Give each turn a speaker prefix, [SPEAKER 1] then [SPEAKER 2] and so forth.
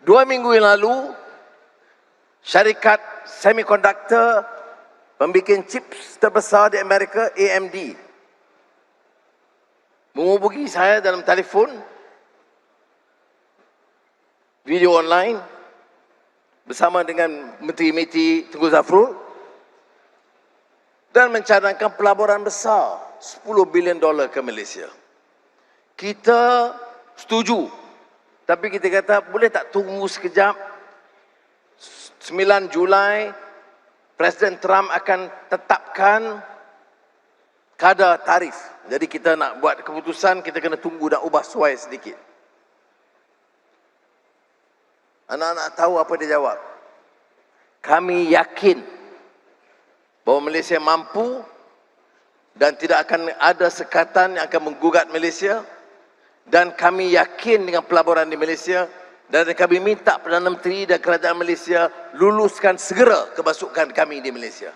[SPEAKER 1] Dua minggu yang lalu, syarikat semiconductor pembikin chips terbesar di Amerika, AMD, menghubungi saya dalam telefon, video online, bersama dengan Menteri-Menteri Tengku Zafrul dan mencadangkan pelaburan besar 10 bilion dolar ke Malaysia. Kita setuju. Tapi kita kata boleh tak tunggu sekejap 9 Julai Presiden Trump akan tetapkan kadar tarif. Jadi kita nak buat keputusan kita kena tunggu dan ubah suai sedikit. Anak-anak tahu apa dia jawab. Kami yakin bahawa Malaysia mampu dan tidak akan ada sekatan yang akan menggugat Malaysia dan kami yakin dengan pelaburan di Malaysia dan kami minta Perdana Menteri dan Kerajaan Malaysia luluskan segera kemasukan kami di Malaysia.